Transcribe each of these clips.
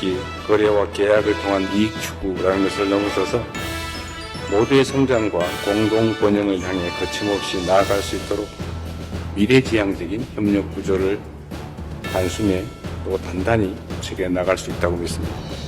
목적이 거래와 계약을 통한 이익 추구라는 것을 넘어서서 모두의 성장과 공동 번영을 향해 거침없이 나아갈 수 있도록 미래지향적인 협력 구조를 단숨에 또 단단히 구축해 나갈 수 있다고 믿습니다.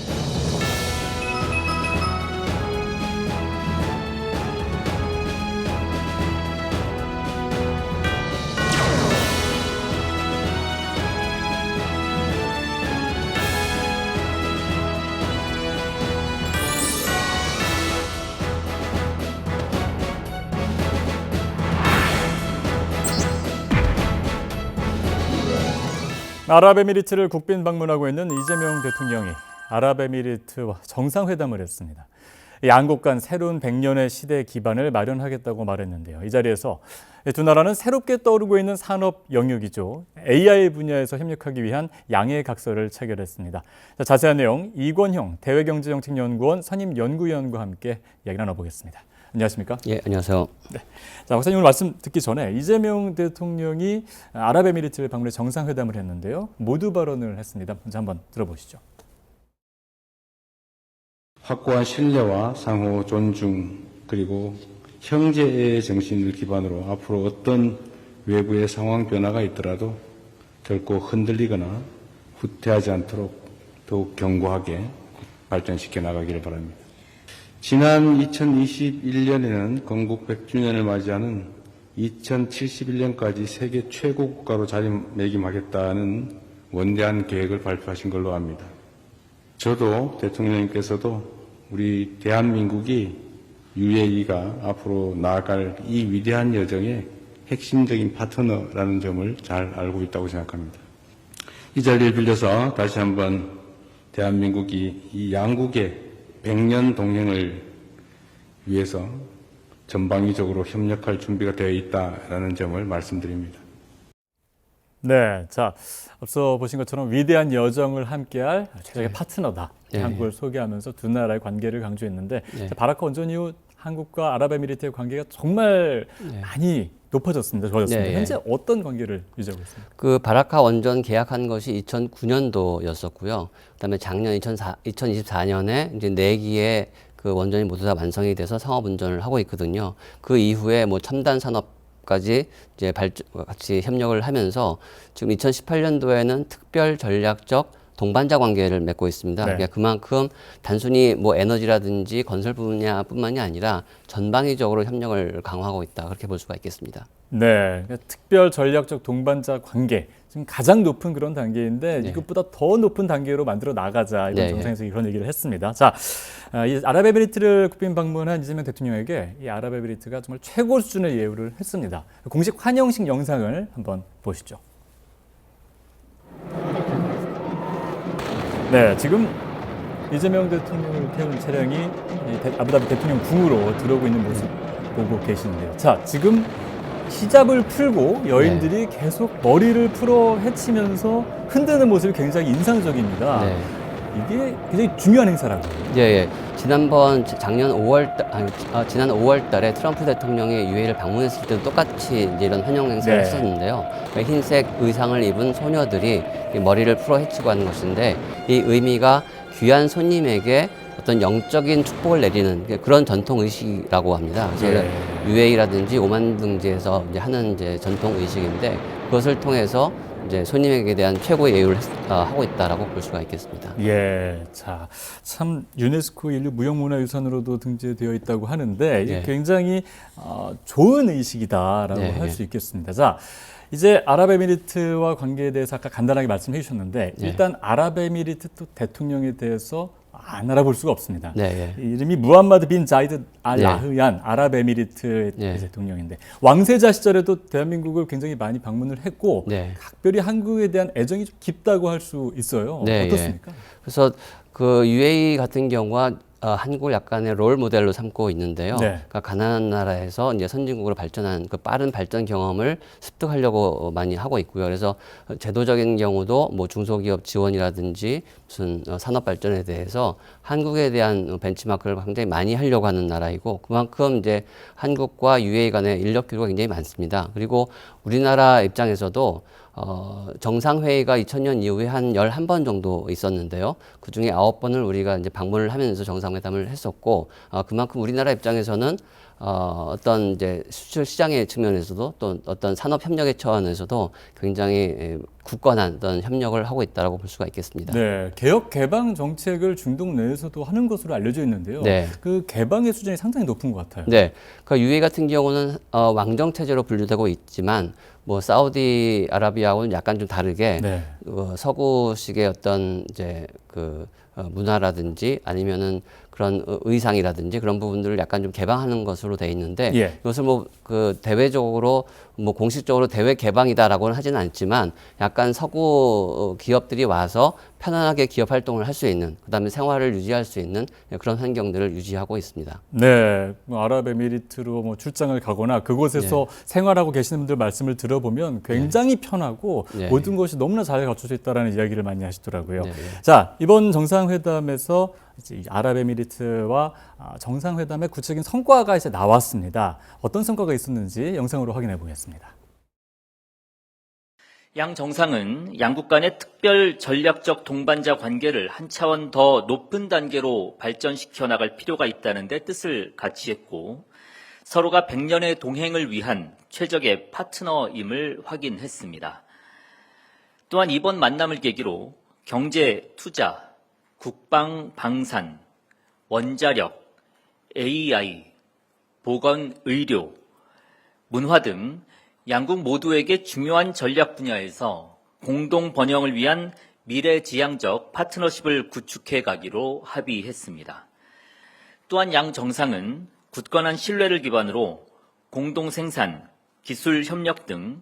아랍에미리트를 국빈 방문하고 있는 이재명 대통령이 아랍에미리트와 정상회담을 했습니다. 양국 간 새로운 100년의 시대 기반을 마련하겠다고 말했는데요. 이 자리에서 두 나라는 새롭게 떠오르고 있는 산업 영역이죠. AI 분야에서 협력하기 위한 양해 각서를 체결했습니다. 자, 자세한 내용 이권형 대외경제정책연구원 선임 연구위원과 함께 이야기 나눠보겠습니다. 안녕하십니까? 예, 안녕하세요. 자, 박사님 오늘 말씀 듣기 전에 이재명 대통령이 아랍에미리트를 방문해 정상회담을 했는데요. 모두 발언을 했습니다. 먼저 한번 들어보시죠. 확고한 신뢰와 상호 존중 그리고 형제의 정신을 기반으로 앞으로 어떤 외부의 상황 변화가 있더라도 결코 흔들리거나 후퇴하지 않도록 더욱 견고하게 발전시켜 나가기를 바랍니다. 지난 2021년에는 건국 100주년을 맞이하는 2071년까지 세계 최고 국가로 자리매김하겠다는 원대한 계획을 발표하신 걸로 압니다. 저도 대통령님께서도 우리 대한민국이 UAE가 앞으로 나아갈 이 위대한 여정의 핵심적인 파트너라는 점을 잘 알고 있다고 생각합니다. 이 자리를 빌려서 다시 한번 대한민국이 이 양국의 백년 동행을 위해서 전방위적으로 협력할 준비가 되어 있다라는 점을 말씀드립니다. 네, 자 앞서 보신 것처럼 위대한 여정을 함께할 최적의 파트너다. 네. 한국을 소개하면서 두 나라의 관계를 강조했는데 네. 자, 바라크 원전 이후 한국과 아랍에미리트의 관계가 정말 네. 많이 높아졌습니다. 좋아졌습니다. 네, 예. 현재 어떤 관계를 유지하고 있습니까? 그 바라카 원전 계약한 것이 2009년도였었고요. 그다음에 작년 2004, 2024년에 이제 네 기의 그 원전이 모두 다 완성이 돼서 상업 운전을 하고 있거든요. 그 이후에 뭐 첨단 산업 까지 이제 발전 같이 협력을 하면서 지금 2018년도에는 특별 전략적 동반자 관계를 맺고 있습니다. 네. 그러니까 그만큼 단순히 뭐 에너지라든지 건설 분야뿐만이 아니라 전방위적으로 협력을 강화하고 있다 그렇게 볼 수가 있겠습니다. 네, 그러니까 특별 전략적 동반자 관계 지금 가장 높은 그런 단계인데 네. 이것보다 더 높은 단계로 만들어 나가자 이번 네, 정상에서 그런 얘기를 했습니다. 자, 아, 이 아랍에미리트를 국빈 방문한 이재명 대통령에게 이 아랍에미리트가 정말 최고 수준의 예우를 했습니다. 공식 환영식 영상을 한번 보시죠. 네, 지금 이재명 대통령을 태운 차량이 아부다비 대통령 궁으로 들어오고 있는 모습 보고 계시는데요. 자, 지금 히잡을 풀고 여인들이 네. 계속 머리를 풀어 헤치면서 흔드는 모습이 굉장히 인상적입니다. 네. 이게 굉장히 중요한 행사라고. 예, 예. 지난번 지- 작년 5월 달, 아니, 아, 지난 5월 달에 트럼프 대통령이 UAE를 방문했을 때도 똑같이 이제 이런 환영 행사를 네. 했었는데요. 그 흰색 의상을 입은 소녀들이 이 머리를 풀어 헤치고 하는 것인데 이 의미가 귀한 손님에게 어떤 영적인 축복을 내리는 그런 전통 의식이라고 합니다. 그래서 네. UAE라든지 오만 등지에서 이제 하는 이제 전통 의식인데 그것을 통해서 이제 손님에게 대한 최고의 예우를 했- 아, 하고 있다라고 볼 수가 있겠습니다. 예, 자, 참 유네스코 인류 무형문화유산으로도 등재되어 있다고 하는데 네. 굉장히 어, 좋은 의식이다라고 네, 할 네. 수 있겠습니다. 자, 이제 아랍에미리트와 관계에 대해서 아까 간단하게 말씀해 주셨는데 네. 일단 아랍에미리트 또 대통령에 대해서 안 알아볼 수가 없습니다. 네, 예. 이름이 무함마드 빈 자이드 알 네. 라흐얀 아랍에미리트의 네. 대통령인데 왕세자 시절에도 대한민국을 굉장히 많이 방문을 했고 네. 각별히 한국에 대한 애정이 좀 깊다고 할 수 있어요. 네, 어떻습니까? 그래서 그 UAE 같은 경우가 어, 한국을 약간의 롤 모델로 삼고 있는데요. 네. 그러니까 가난한 나라에서 이제 선진국으로 발전한 그 빠른 발전 경험을 습득하려고 많이 하고 있고요. 그래서 제도적인 경우도 뭐 중소기업 지원이라든지 무슨 어, 산업 발전에 대해서 한국에 대한 어, 벤치마크를 굉장히 많이 하려고 하는 나라이고 그만큼 이제 한국과 UAE 간의 인력 교류가 굉장히 많습니다. 그리고 우리나라 입장에서도 어, 정상회의가 2000년 이후에 한 11번 정도 있었는데요. 그 중에 9번을 우리가 이제 방문을 하면서 정상회담을 했었고, 어, 그만큼 우리나라 입장에서는 어, 어떤 이제 수출 시장의 측면에서도 또 어떤 산업 협력의 차원에서도 굉장히 에, 굳건한 어떤 협력을 하고 있다라고 볼 수가 있겠습니다. 네, 개혁 개방 정책을 중동 내에서도 하는 것으로 알려져 있는데요. 네. 그 개방의 수준이 상당히 높은 것 같아요. 네. 그 UAE 같은 경우는 어, 왕정 체제로 분류되고 있지만 뭐 사우디 아라비아하고는 약간 좀 다르게 네. 어, 서구식의 어떤 이제 그 어, 문화라든지 아니면은 그런 어, 의상이라든지 그런 부분들을 약간 좀 개방하는 것으로 돼 있는데 예. 이것을 뭐 그 대외적으로 뭐 공식적으로 대외 개방이다라고는 하지는 않지만 약간 서구 어, 기업들이 와서 편안하게 기업 활동을 할 수 있는 그다음에 생활을 유지할 수 있는 그런 환경들을 유지하고 있습니다. 네, 뭐 아랍에미리트로 뭐 출장을 가거나 그곳에서 네. 생활하고 계시는 분들 말씀을 들어보면 굉장히 편하고 네. 모든 것이 너무나 잘 갖춰져 있다라는 이야기를 많이 하시더라고요. 네, 네. 자, 이번 정상회담에서 이제 이 아랍에미리트와 아, 정상회담의 구체적인 성과가 이제 나왔습니다. 어떤 성과가 있었는지 영상으로 확인해 보겠습니다. 양 정상은 양국 간의 특별 전략적 동반자 관계를 한 차원 더 높은 단계로 발전시켜 나갈 필요가 있다는 데 뜻을 같이 했고 서로가 100년의 동행을 위한 최적의 파트너임을 확인했습니다. 또한 이번 만남을 계기로 경제, 투자, 국방, 방산, 원자력, AI, 보건, 의료, 문화 등 양국 모두에게 중요한 전략 분야에서 공동 번영을 위한 미래지향적 파트너십을 구축해 가기로 합의했습니다. 또한 양 정상은 굳건한 신뢰를 기반으로 공동 생산, 기술 협력 등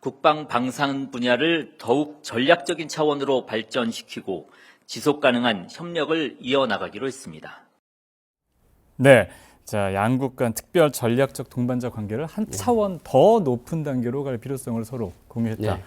국방 방산 분야를 더욱 전략적인 차원으로 발전시키고 지속 가능한 협력을 이어나가기로 했습니다. 네. 자, 양국 간 특별 전략적 동반자 관계를 한 네. 차원 더 높은 단계로 갈 필요성을 서로 공유했다. 네.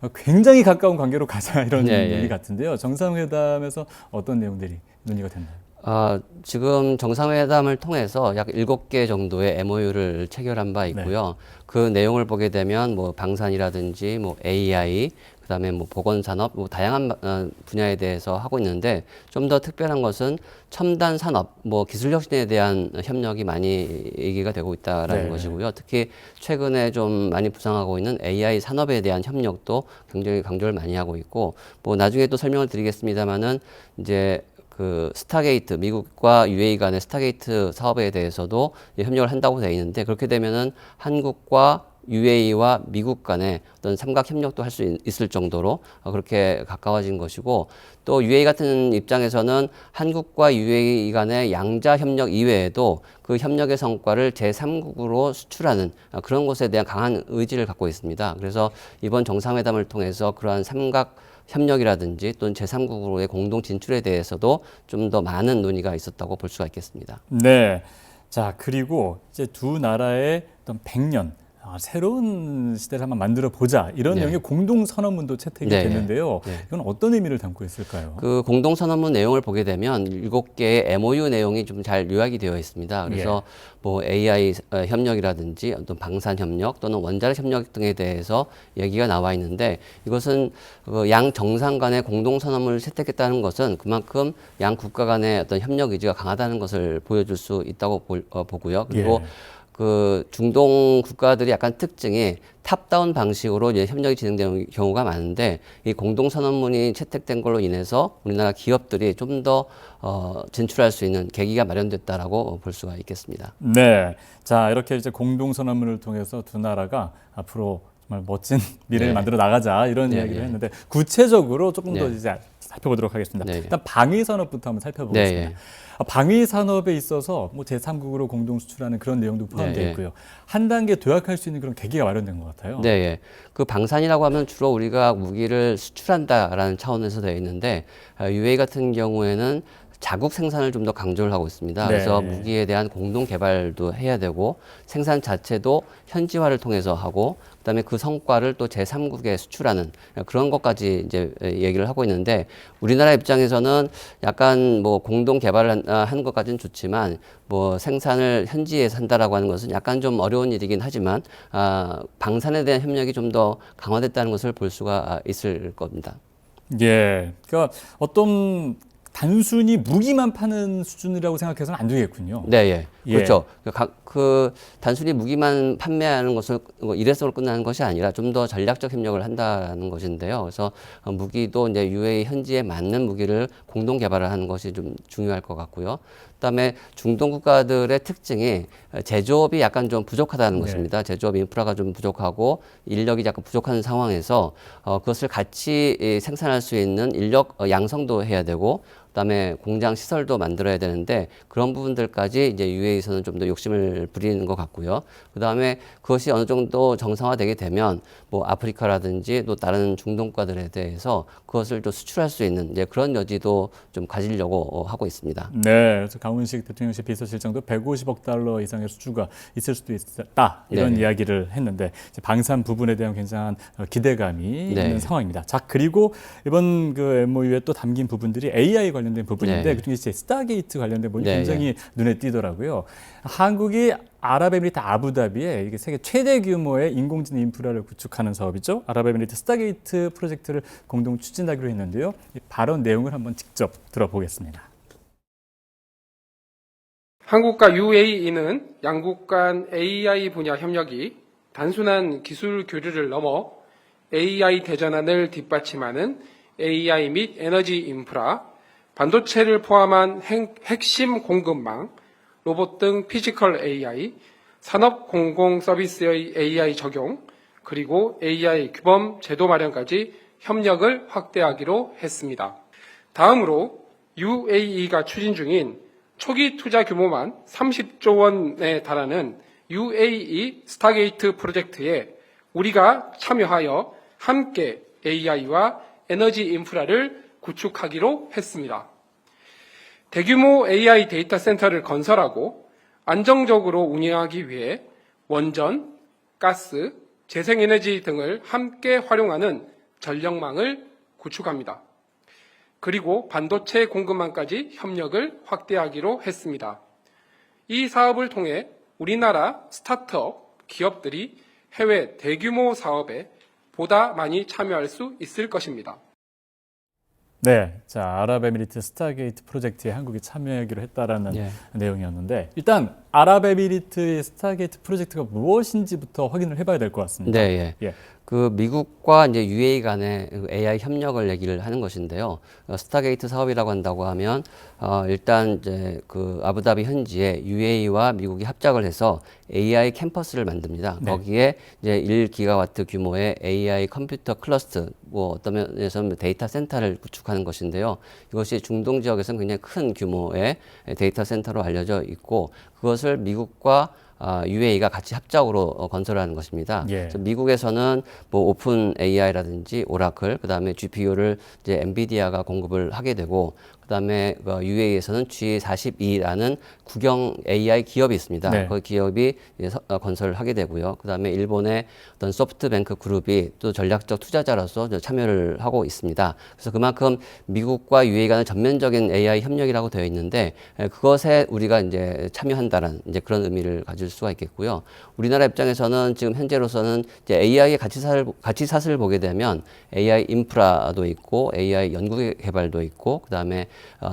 어, 굉장히 가까운 관계로 가자 이런 네, 얘기 네. 같은데요. 정상회담에서 어떤 내용들이 논의가 됐나요? 아, 지금 정상회담을 통해서 약 일곱 개 정도의 MOU를 체결한 바 있고요. 그 내용을 보게 되면 뭐 방산이라든지 뭐 AI, 그다음에 뭐 보건 산업, 뭐 다양한 어, 분야에 대해서 하고 있는데 좀 더 특별한 것은 첨단 산업, 뭐 기술 혁신에 대한 협력이 많이 얘기가 되고 있다라는 네. 것이고요. 특히 최근에 좀 많이 부상하고 있는 AI 산업에 대한 협력도 굉장히 강조를 많이 하고 있고 뭐 나중에 또 설명을 드리겠습니다만은 이제 그 스타게이트 미국과 UAE 간의 스타게이트 사업에 대해서도 협력을 한다고 되어 있는데 그렇게 되면은 한국과 UAE와 미국 간의 어떤 삼각 협력도 할 수 있을 정도로 어, 그렇게 가까워진 것이고 또 UAE 같은 입장에서는 한국과 UAE 간의 양자 협력 이외에도 그 협력의 성과를 제3국으로 수출하는 어, 그런 것에 대한 강한 의지를 갖고 있습니다. 그래서 이번 정상회담을 통해서 그러한 삼각 협력이라든지 또는 제3국으로의 공동 진출에 대해서도 좀 더 많은 논의가 있었다고 볼 수가 있겠습니다. 네. 자, 그리고 이제 두 나라의 어떤 100년 아, 새로운 시대를 한번 만들어 보자 이런 네. 내용의 공동 선언문도 채택이 네, 됐는데요. 네. 이건 어떤 의미를 담고 있을까요? 그 공동선언문 내용을 보게 되면 일곱 개의 MOU 내용이 좀 잘 요약이 되어 있습니다. 그래서 뭐 AI 어, 협력이라든지 어떤 방산 협력 또는 원자력 협력 등에 대해서 얘기가 나와 있는데 이것은 그양 정상 간의 공동선언문을 채택했다는 것은 그만큼 양 국가 간의 어떤 협력 의지가 강하다는 것을 보여줄 수 있다고 볼- 어, 보고요. 그리고 예. 그 중동 국가들이 약간 특징이 탑다운 방식으로 이제 협력이 진행되는 경우가 많은데 이 공동 선언문이 채택된 걸로 인해서 우리나라 기업들이 좀 더 어, 진출할 수 있는 계기가 마련됐다라고 볼 수가 있겠습니다. 네. 자, 이렇게 이제 공동 선언문을 통해서 두 나라가 앞으로 정말 멋진 미래를 네. 만들어 나가자 이런 네, 이야기를 네. 했는데 구체적으로 조금 더 네. 이제 살펴보도록 하겠습니다. 네, 네. 일단 방위 산업부터 한번 살펴보겠습니다. 네, 네. 아, 방위 산업에 있어서 뭐 제3국으로 공동 수출하는 그런 내용도 포함되어 네, 네. 있고요. 한 단계 도약할 수 있는 그런 계기가 마련된 것 같아요. 네, 예. 그 방산이라고 하면 주로 우리가 무기를 수출한다라는 차원에서 되어 있는데 어, UAE 같은 경우에는 자국 생산을 좀 더 강조를 하고 있습니다. 네. 그래서 무기에 대한 공동 개발도 해야 되고 생산 자체도 현지화를 통해서 하고 그다음에 그 성과를 또 제3국에 수출하는 그런 것까지 이제 얘기를 하고 있는데 우리나라 입장에서는 약간 뭐 공동 개발을 한, 아, 하는 것까지는 좋지만 뭐 생산을 현지에서 한다라고 하는 것은 약간 좀 어려운 일이긴 하지만 아, 방산에 대한 협력이 좀 더 강화됐다는 것을 볼 수가 아, 있을 겁니다. 예. 그러니까 어떤 단순히 무기만 파는 수준이라고 생각해서는 안 되겠군요. 네, 예. 예. 그렇죠. 그, 각- 그 단순히 무기만 판매하는 것을 뭐 일회성으로 끝나는 것이 아니라 좀 더 전략적 협력을 한다는 것인데요. 그래서 어, 무기도 이제 UAE 현지에 맞는 무기를 공동 개발을 하는 것이 좀 중요할 것 같고요. 그다음에 중동 국가들의 특징이 제조업이 약간 좀 부족하다는 네. 것입니다. 제조업 인프라가 좀 부족하고 인력이 약간 부족한 상황에서 어, 그것을 같이 이, 생산할 수 있는 인력 어, 양성도 해야 되고 그다음에 공장 시설도 만들어야 되는데 그런 부분들까지 이제 UAE에서는 좀 더 욕심을 부리는 것 같고요. 그다음에 그것이 어느 정도 정상화되게 되면 뭐 아프리카라든지 또 다른 중동 국가들에 대해서 그것을 또 수출할 수 있는 이제 그런 여지도 좀 가지려고 어, 하고 있습니다. 네, 그래서 강훈식 대통령실 비서실장도 150억 달러 이상의 수주가 있을 수도 있다 이런 네. 이야기를 했는데 방산 부분에 대한 굉장한 어, 기대감이 네. 있는 상황입니다. 자 그리고 이번 그 MOU에 또 담긴 부분들이 AI 관련 된 부분인데 네. 그중에 이제 스타게이트 관련된 부분이 네, 굉장히 눈에 띄더라고요. 한국이 아랍에미리트 아부다비에 이게 세계 최대 규모의 인공지능 인프라를 구축하는 사업이죠. 아랍에미리트 스타게이트 프로젝트를 공동 추진하기로 했는데요. 이 발언 내용을 한번 직접 들어보겠습니다. 한국과 UAE는 양국 간 AI 분야 협력이 단순한 기술 교류를 넘어 AI 대전환을 뒷받침하는 AI 및 에너지 인프라, 반도체를 포함한 핵- 핵심 공급망, 로봇 등 피지컬 AI, 산업 공공 서비스의 AI 적용, 그리고 AI 규범 제도 마련까지 협력을 확대하기로 했습니다. 다음으로 UAE가 추진 중인 초기 투자 규모만 30조 원에 달하는 UAE 스타게이트 프로젝트에 우리가 참여하여 함께 AI와 에너지 인프라를 구축하기로 했습니다. 대규모 AI 데이터 센터를 건설하고 안정적으로 운영하기 위해 원전, 가스, 재생에너지 등을 함께 활용하는 전력망을 구축합니다. 그리고 반도체 공급망까지 협력을 확대하기로 했습니다. 이 사업을 통해 우리나라 스타트업 기업들이 해외 대규모 사업에 보다 많이 참여할 수 있을 것입니다. 네, 자 아랍에미리트 스타게이트 프로젝트에 한국이 참여하기로 했다라는 예. 내용이었는데 일단 아랍에미리트의 스타게이트 프로젝트가 무엇인지부터 확인을 해봐야 될 것 같습니다. 네, 예. 예. 그 미국과 이제 UAE 간의 그 AI 협력을 얘기를 하는 것인데요. 어, 스타게이트 사업이라고 한다고 하면 어, 일단 이제 그 아부다비 현지에 UAE와 미국이 합작을 해서 AI 캠퍼스를 만듭니다. 네. 거기에 이제 1기가와트 규모의 AI 컴퓨터 클러스터, 뭐 어떤 면에서는 데이터 센터를 구축하는 것인데요. 이것이 중동 지역에서는 굉장히 큰 규모의 데이터 센터로 알려져 있고 그것을 미국과 아, UAE가 같이 합작으로 어, 건설하는 것입니다. 예. 미국에서는 뭐 오픈 AI라든지 오라클, 그다음에 GPU를 이제 엔비디아가 공급을 하게 되고 그다음에 그 UAE에서는 G42라는 국영 AI 기업이 있습니다. 네. 그 기업이 어, 건설을 하게 되고요. 그다음에 일본의 어떤 소프트뱅크 그룹이 또 전략적 투자자로서 참여를 하고 있습니다. 그래서 그만큼 미국과 UAE 간의 전면적인 AI 협력이라고 되어 있는데 에, 그것에 우리가 이제 참여한다는 이제 그런 의미를 가질 수가 있겠고요. 우리나라 입장에서는 지금 현재로서는 이제 AI의 가치 사를 가치 사슬을 보게 되면 AI 인프라도 있고 AI 연구 개발도 있고 그다음에 어,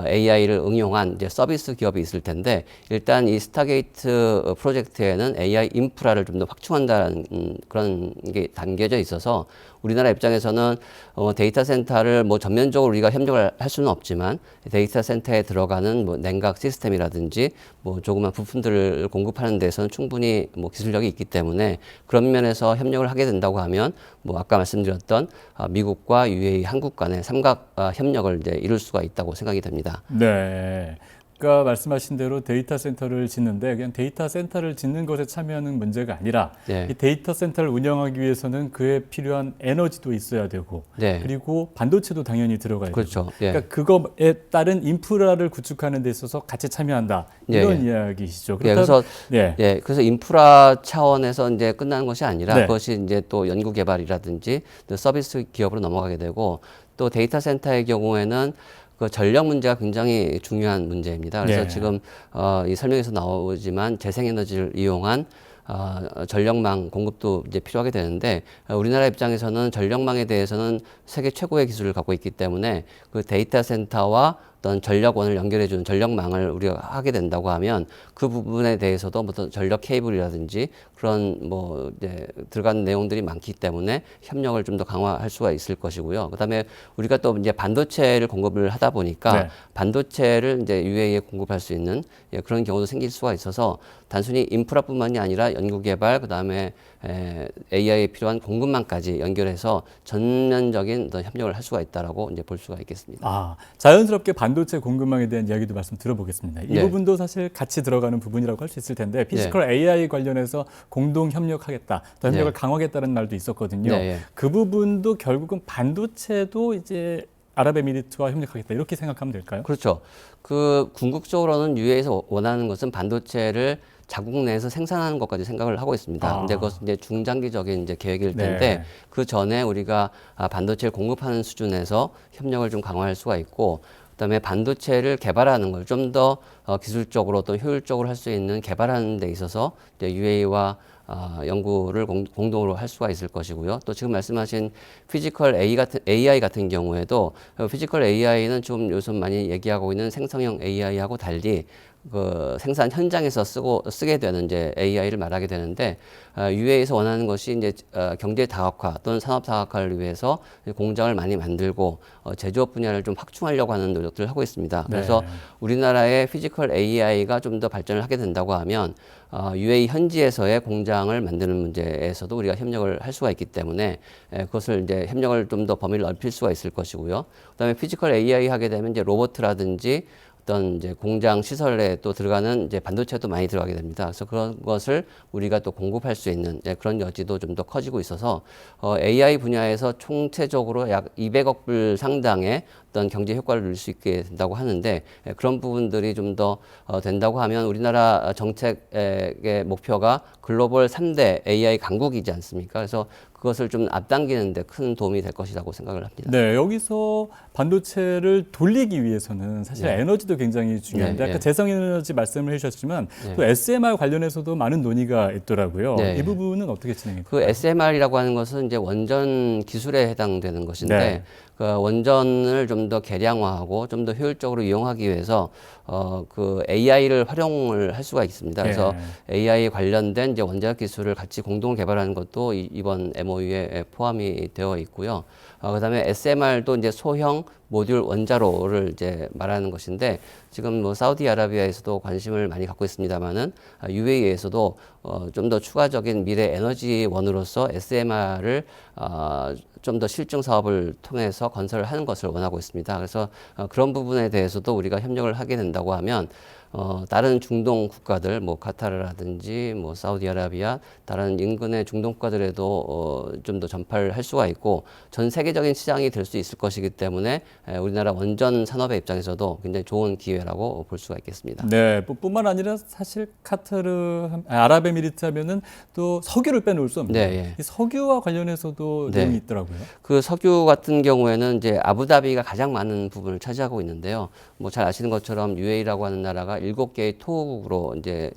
AI를 응용한 이제 서비스 기업이 있을 텐데 일단 이 스타게이트 프로젝트에는 AI 인프라를 좀 더 확충한다는 음, 그런 게 담겨져 있어서 우리나라 입장에서는 어, 데이터 센터를 뭐 전면적으로 우리가 협력을 할 수는 없지만 데이터 센터에 들어가는 뭐 냉각 시스템이라든지 뭐 조그만 부품들을 공급하는 데서는 충분히 뭐 기술력이 있기 때문에 그런 면에서 협력을 하게 된다고 하면 뭐 아까 말씀드렸던 아, 미국과 UAE 한국 간의 삼각 아, 협력을 이제 이룰 수가 있다고 생각이 됩니다. 네. 아까 말씀하신 대로 데이터 센터를 짓는데 그냥 데이터 센터를 짓는 것에 참여하는 문제가 아니라 네. 이 데이터 센터를 운영하기 위해서는 그에 필요한 에너지도 있어야 되고 네. 그리고 반도체도 당연히 들어가야 그렇죠. 되고 예. 그러니까 그거에 따른 인프라를 구축하는 데 있어서 같이 참여한다 예, 이런 이야기시죠. 예, 그렇다- 그래서 예. 예, 그래서 인프라 차원에서 이제 끝나는 것이 아니라 네. 그것이 이제 또 연구 개발이라든지 또 서비스 기업으로 넘어가게 되고 또 데이터 센터의 경우에는 그 전력 문제가 굉장히 중요한 문제입니다. 그래서 네. 지금 어, 이 설명에서 나오지만 재생에너지를 이용한 어, 전력망 공급도 이제 필요하게 되는데 어, 우리나라 입장에서는 전력망에 대해서는 세계 최고의 기술을 갖고 있기 때문에 그 데이터 센터와 어떤 전력원을 연결해 주는 전력망을 우리가 하게 된다고 하면 그 부분에 대해서도 어떤 전력 케이블이라든지 그런 뭐 이제 들어간 내용들이 많기 때문에 협력을 좀 더 강화할 수가 있을 것이고요. 그다음에 우리가 또 이제 반도체를 공급을 하다 보니까 네. 반도체를 이제 UAE에 공급할 수 있는 예, 그런 경우도 생길 수가 있어서 단순히 인프라뿐만이 아니라 연구개발 그다음에 에, AI에 필요한 공급망까지 연결해서 전면적인 어떤 협력을 할 수가 있다라고 이제 볼 수가 있겠습니다. 아, 자연스럽게 반도체 공급망에 대한 이야기도 말씀 들어보겠습니다. 이 네. 부분도 사실 같이 들어가는 부분이라고 할 수 있을 텐데 피지컬 AI 관련해서 공동 협력하겠다, 또 협력을 네. 강화하겠다는 말도 있었거든요. 네, 예. 그 부분도 결국은 반도체도 이제 아랍에미리트와 협력하겠다 이렇게 생각하면 될까요? 그렇죠. 그 궁극적으로는 UA에서 원하는 것은 반도체를 자국 내에서 생산하는 것까지 생각을 하고 있습니다. 아. 근데 그것은 이제 중장기적인 이제 계획일 네. 텐데 그 전에 우리가 아, 반도체를 공급하는 수준에서 협력을 좀 강화할 수가 있고 그다음에 반도체를 개발하는 걸 좀더 어, 기술적으로 또 효율적으로 할 수 있는 개발하는 데 있어서 이제 UA와 아, 연구를 공, 공동으로 할 수가 있을 것이고요. 또 지금 말씀하신 피지컬 A 같은 AI 같은 경우에도 어, 피지컬 AI는 좀 요즘 많이 얘기하고 있는 생성형 AI하고 달리 그 생산 현장에서 쓰고 쓰게 되는 이제 AI를 말하게 되는데 어, UA에서 원하는 것이 이제 어, 경제 다각화 또는 산업 다각화를 위해서 공장을 많이 만들고 어, 제조업 분야를 좀 확충하려고 하는 노력들을 하고 있습니다. 그래서 네. 우리나라의 피지컬 AI가 좀 더 발전을 하게 된다고 하면 어, UAE 현지에서의 공장을 만드는 문제에서도 우리가 협력을 할 수가 있기 때문에 에, 그것을 이제 협력을 좀 더 범위를 넓힐 수가 있을 것이고요. 그다음에 피지컬 AI 하게 되면 이제 로봇이라든지 어떤 이제 공장 시설에 또 들어가는 이제 반도체도 많이 들어가게 됩니다. 그래서 그런 것을 우리가 또 공급할 수 있는 예, 그런 여지도 좀 더 커지고 있어서 어, AI 분야에서 총체적으로 약 200억 불 상당의 어떤 경제 효과를 누릴 수 있게 된다고 하는데 예, 그런 부분들이 좀더 어, 된다고 하면 우리나라 정책의 목표가 글로벌 3대 AI 강국이지 않습니까? 그래서 그것을 좀 앞당기는 데 큰 도움이 될 것이라고 생각을 합니다. 네, 여기서 반도체를 돌리기 위해서는 사실 네. 에너지도 굉장히 중요한데 네, 아까 네. 재생에너지 말씀을 해주셨지만 네. 또 SMR 관련해서도 많은 논의가 있더라고요. 네. 이 부분은 어떻게 진행이 그 될까요? SMR이라고 하는 것은 이제 원전 기술에 해당되는 것인데 네. 그 원전을 좀 더 개량화하고 좀 더 효율적으로 이용하기 위해서 어 그 AI를 활용을 할 수가 있습니다. 그래서 네. AI 관련된 이제 원자력 기술을 같이 공동 개발하는 것도 이- 이번 MOU에 포함이 되어 있고요. 어, 그 다음에 SMR도 이제 소형 모듈 원자로를 이제 말하는 것인데 지금 뭐 사우디아라비아에서도 관심을 많이 갖고 있습니다만은 UAE에서도 어, 좀 더 추가적인 미래 에너지원으로서 SMR을 어, 좀 더 실증 사업을 통해서 건설을 하는 것을 원하고 있습니다. 그래서 어, 그런 부분에 대해서도 우리가 협력을 하게 된다고 하면 어, 다른 중동 국가들, 뭐 카타르라든지 뭐 사우디아라비아, 다른 인근의 중동 국가들에도 어, 좀 더 전파를 할 수가 있고 전 세계적인 시장이 될 수 있을 것이기 때문에 에, 우리나라 원전 산업의 입장에서도 굉장히 좋은 기회라고 볼 수가 있겠습니다. 네, 뭐 뿐만 아니라 사실 카타르, 함- 아, 아랍에미리트 하면은 또 석유를 빼놓을 수 없는 네, 예. 이 석유와 관련해서도 네. 내용이 있더라고요. 그 석유 같은 경우에는 이제 아부다비가 가장 많은 부분을 차지하고 있는데요. 뭐 잘 아시는 것처럼 UAE라고 하는 나라가 일곱 개의 토국으로 이제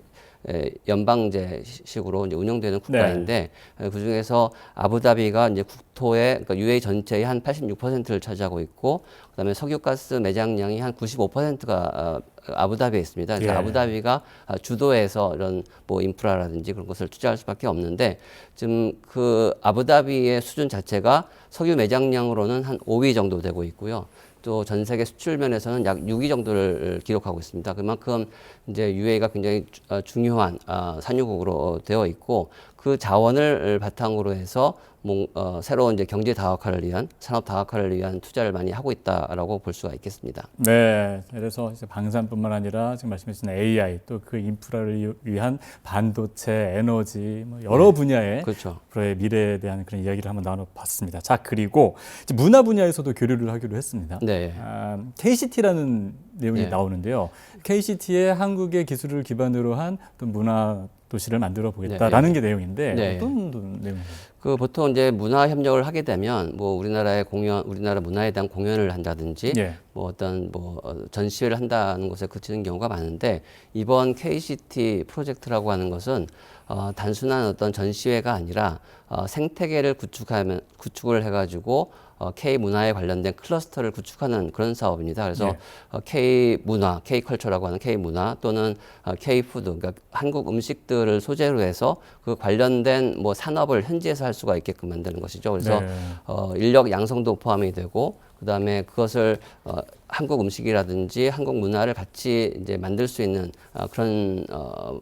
에, 연방제식으로 이제 운영되는 국가인데 그 중에서 아부다비가 이제 국토의 그러니까 UAE 전체의 한 86%를 차지하고 있고 그다음에 석유가스 매장량이 한 95%가 어, 아부다비에 있습니다. 그래서 예. 아부다비가 아, 주도해서 이런 뭐 인프라라든지 그런 것을 투자할 수밖에 없는데 지금 그 아부다비의 수준 자체가 석유 매장량으로는 한 5위 정도 되고 있고요. 또 전 세계 수출 면에서는 약 6위 정도를 기록하고 있습니다. 그만큼 이제 UAE가 굉장히 주- 어, 중요한 아, 산유국으로 되어 있고 그 자원을 바탕으로 해서 뭐, 어, 새로운 이제 경제 다각화를 위한 산업 다각화를 위한 투자를 많이 하고 있다라고 볼 수가 있겠습니다. 네, 그래서 이제 방산뿐만 아니라 지금 말씀해주신 AI 또 그 인프라를 위한 반도체, 에너지 뭐 여러 분야의 그렇죠. 앞으로의 미래에 대한 그런 이야기를 한번 나눠봤습니다. 자 그리고 문화 분야에서도 교류를 하기로 했습니다. 네. 아, KCT라는 내용이 네. 나오는데요. KCT의 한국의 기술을 기반으로 한 문화 도시를 만들어 보겠다라는 게 내용인데 네. 어떤 내용인가요? 그 보통 이제 문화 협력을 하게 되면 뭐 우리나라의 공연, 우리나라 문화에 대한 공연을 한다든지 예. 뭐 어떤 뭐 어, 전시회를 한다는 것에 그치는 경우가 많은데 이번 KCT 프로젝트라고 하는 것은 어, 단순한 어떤 전시회가 아니라 어, 생태계를 구축하면 구축을 해가지고 어, K 문화에 관련된 클러스터를 구축하는 그런 사업입니다. 그래서 예. 어, K 문화, K 컬처라고 하는 K 문화 또는 어, K 푸드, 그러니까 한국 음식들을 소재로 해서 그 관련된 뭐 산업을 현지에서 할 수가 있게끔 만드는 것이죠. 그래서 네. 어, 인력 양성도 포함이 되고 그다음에 그것을 어, 한국 음식이라든지 한국 문화를 같이 이제 만들 수 있는 어, 그런 어,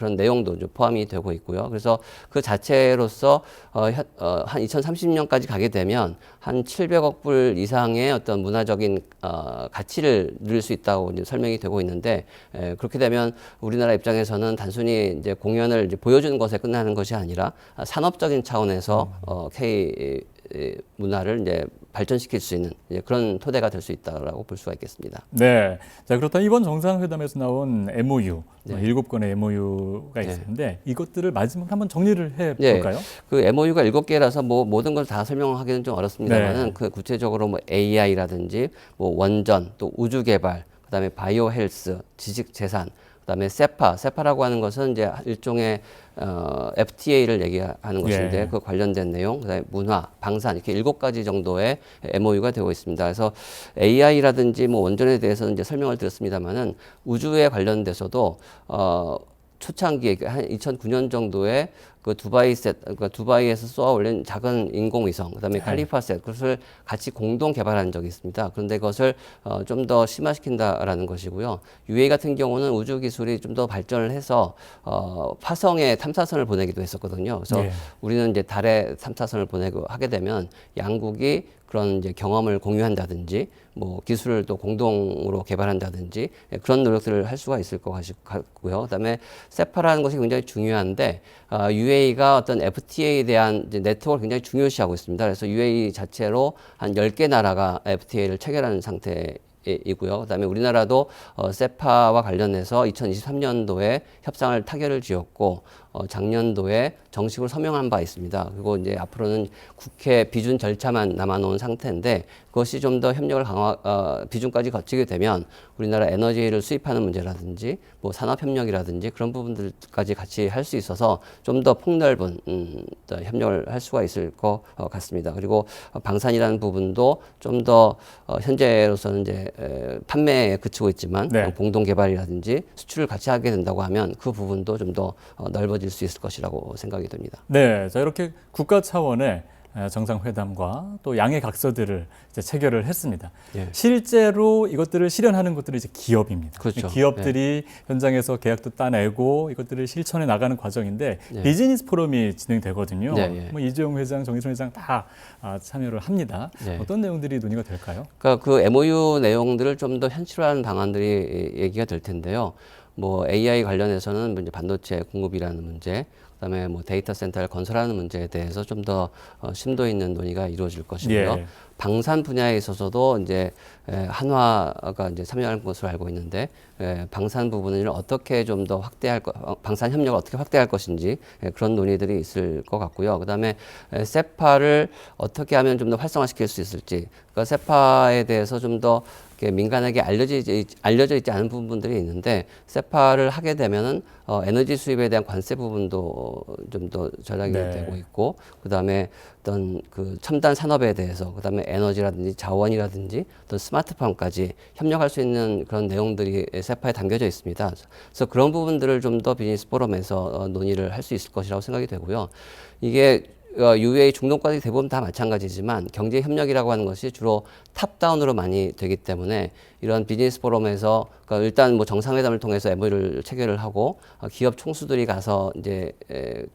그런 내용도 좀 포함이 되고 있고요. 그래서 그 자체로서 어, 현- 어, 한 2030년까지 가게 되면 한 700억 불 이상의 어떤 문화적인 어, 가치를 누릴 수 있다고 이제 설명이 되고 있는데 에, 그렇게 되면 우리나라 입장에서는 단순히 이제 공연을 이제 보여주는 것에 끝나는 것이 아니라 아, 산업적인 차원에서 어, K 이 문화를 이제 발전시킬 수 있는 그런 토대가 될 수 있다라고 볼 수가 있겠습니다. 네. 자, 그렇다면 이번 정상회담에서 나온 MOU, 네. 뭐 일곱 건의 MOU가 네. 있었는데 이것들을 마지막으로 한번 정리를 해 네. 볼까요? 그 MOU가 일곱 개라서 뭐 모든 걸 다 설명하기는 좀 어렵습니다만은 네. 그 구체적으로 뭐 AI라든지 뭐 원전 또 우주 개발 그다음에 바이오 헬스 지식 재산 그다음에 세파 세파라고 하는 것은 이제 일종의 어, FTA를 얘기하는 것인데 예. 그 관련된 내용 그다음에 문화 방산 이렇게 일곱 가지 정도의 MOU가 되고 있습니다. 그래서 AI라든지 뭐 원전에 대해서는 이제 설명을 드렸습니다만은 우주에 관련돼서도 어 초창기에 그한 2009년 정도에 그 두바이 셋, 그러니까 두바이에서 쏘아 올린 작은 인공위성, 그다음에 칼리파 셋, 그것을 같이 공동 개발한 적이 있습니다. 그런데 그것을 어, 좀 더 심화시킨다라는 것이고요. UA 같은 경우는 우주 기술이 좀 더 발전을 해서 어, 화성에 탐사선을 보내기도 했었거든요. 그래서 예. 우리는 이제 달에 탐사선을 보내고 하게 되면 양국이 그런 이제 경험을 공유한다든지 뭐 기술을 또 공동으로 개발한다든지 예, 그런 노력들을 할 수가 있을 것 같고요. 그다음에 세파라는 것이 굉장히 중요한데 아, UA가 어떤 FTA에 대한 네트워크를 굉장히 중요시하고 있습니다. 그래서 UAE 자체로 한 10개 나라가 FTA를 체결한 상태 이고요. 그다음에 우리나라도 어, 세파와 관련해서 2023년도에 협상을 타결을 지었고 어, 작년도에 정식으로 서명한 바 있습니다. 그리고 이제 앞으로는 국회 비준 절차만 남아놓은 상태인데 그것이 좀 더 협력을 강화 어, 비준까지 거치게 되면 우리나라 에너지를 수입하는 문제라든지 뭐 산업 협력이라든지 그런 부분들까지 같이 할 수 있어서 좀 더 폭넓은 음, 또 협력을 할 수가 있을 것 어, 같습니다. 그리고 어, 방산이라는 부분도 좀 더 어, 현재로서는 이제 에, 판매에 그치고 있지만 네. 어, 공동 개발이라든지 수출을 같이 하게 된다고 하면 그 부분도 좀더 어, 넓어질 수 있을 것이라고 생각이 됩니다. 네, 자 이렇게 국가 차원의 에, 정상회담과 또 양해 각서들을 체결을 했습니다. 예. 실제로 이것들을 실현하는 것들은 이제 기업입니다. 그렇죠. 기업들이 현장에서 계약도 따내고 이것들을 실천해 나가는 과정인데 네. 비즈니스 포럼이 진행되거든요. 네, 예. 뭐 이재용 회장, 정의선 회장 다 아, 참여를 합니다. 네. 어떤 내용들이 논의가 될까요? 그러니까 그 MOU 내용들을 좀 더 현실화하는 방안들이 얘기가 될 텐데요. 뭐 AI 관련해서는 뭐 이제 반도체 공급이라는 문제, 그다음에 뭐 데이터 센터를 건설하는 문제에 대해서 좀더 어, 심도 있는 논의가 이루어질 것이고요. 예. 방산 분야에 있어서도 이제 에, 한화가 이제 참여할 것으로 알고 있는데 에, 방산 부분을 어떻게 좀 더 확대할 거, 어, 방산 협력을 어떻게 확대할 것인지 에, 그런 논의들이 있을 것 같고요. 그다음에 에, 세파를 어떻게 하면 좀 더 활성화시킬 수 있을지, 그러니까 세파에 대해서 좀더 민간에게 알려지지 알려져 있지 않은 부분들이 있는데 세파를 하게 되면은 어, 에너지 수입에 대한 관세 부분도 좀 더 절약이 네. 되고 있고 그다음에 어떤 그 첨단 산업에 대해서 그다음에 에너지라든지 자원이라든지 또 스마트 팜까지 협력할 수 있는 그런 내용들이 세파에 담겨져 있습니다. 그래서 그런 부분들을 좀 더 비즈니스 포럼에서 어, 논의를 할 수 있을 것이라고 생각이 되고요. 이게 어, UA 중동까지 대부분 다 마찬가지지만 경제 협력이라고 하는 것이 주로 탑다운으로 많이 되기 때문에 이런 비즈니스 포럼에서 그러니까 일단 뭐 정상회담을 통해서 MOU를 체결을 하고 어, 기업 총수들이 가서 이제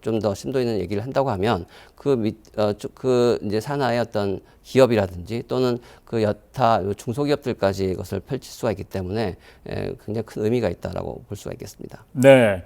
좀 더 심도 있는 얘기를 한다고 하면 그 밑, 어, 쭉- 그 이제 산하의 어떤 기업이라든지 또는 그 여타 중소기업들까지 이것을 펼칠 수가 있기 때문에 에, 굉장히 큰 의미가 있다라고 볼 수가 있겠습니다. 네.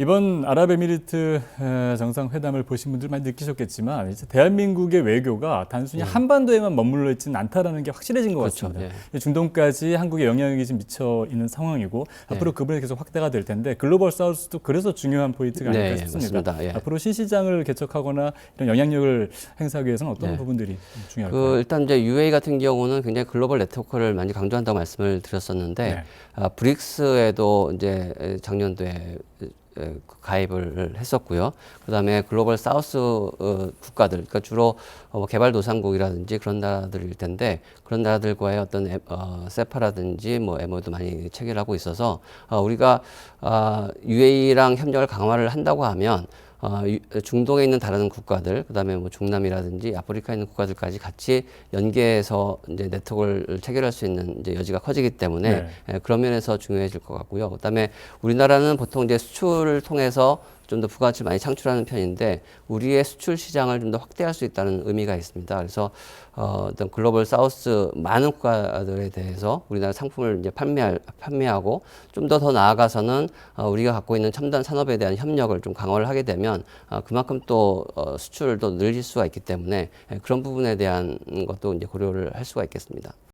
이번 아랍에미리트 에, 정상회담을 보신 분들 많이 느끼셨겠지만 대한민국의 외교가 단순히 한반도에만 머물러 있지는 않다라는 게 확실해진 것 네. 그렇죠. 같습니다. 예. 중동까지 한국의 영향력이 지금 미쳐 있는 상황이고 앞으로 그 부분이 계속 확대가 될 텐데 글로벌 사우스도 그래서 중요한 포인트가 아닐까 네, 싶습니다. 예. 앞으로 신시장을 개척하거나 이런 영향력을 행사하기 위해서는 어떤 네. 부분들이 중요할까요? 그 일단 이제 UA 같은 경우는 굉장히 글로벌 네트워크를 많이 강조한다고 말씀을 드렸었는데 네. 아, 브릭스에도 이제 작년도에 가입을 했었고요. 그 다음에 글로벌 사우스 어, 국가들, 그러니까 주로 어, 뭐 개발도상국이라든지 그런 나라들일 텐데 그런 나라들과의 어떤 에, 어, 세파라든지 뭐 MO도 많이 체결하고 있어서 어, 우리가 아, UAE랑 협력을 강화를 한다고 하면 어, 유- 중동에 있는 다른 국가들, 그다음에 뭐 중남이라든지 아프리카에 있는 국가들까지 같이 연계해서 이제 네트워크를 체결할 수 있는 이제 여지가 커지기 때문에 네. 예, 그런 면에서 중요해질 것 같고요. 그다음에 우리나라는 보통 이제 수출을 통해서 좀 더 부가가치를 많이 창출하는 편인데 우리의 수출 시장을 좀 더 확대할 수 있다는 의미가 있습니다. 그래서 어, 어떤 글로벌 사우스 많은 국가들에 대해서 우리나라 상품을 이제 판매할, 판매하고 좀 더더 나아가서는 어, 우리가 갖고 있는 첨단 산업에 대한 협력을 좀 강화를 하게 되면 어, 그만큼 또 어, 수출을 더 늘릴 수가 있기 때문에 예, 그런 부분에 대한 것도 이제 고려를 할 수가 있겠습니다.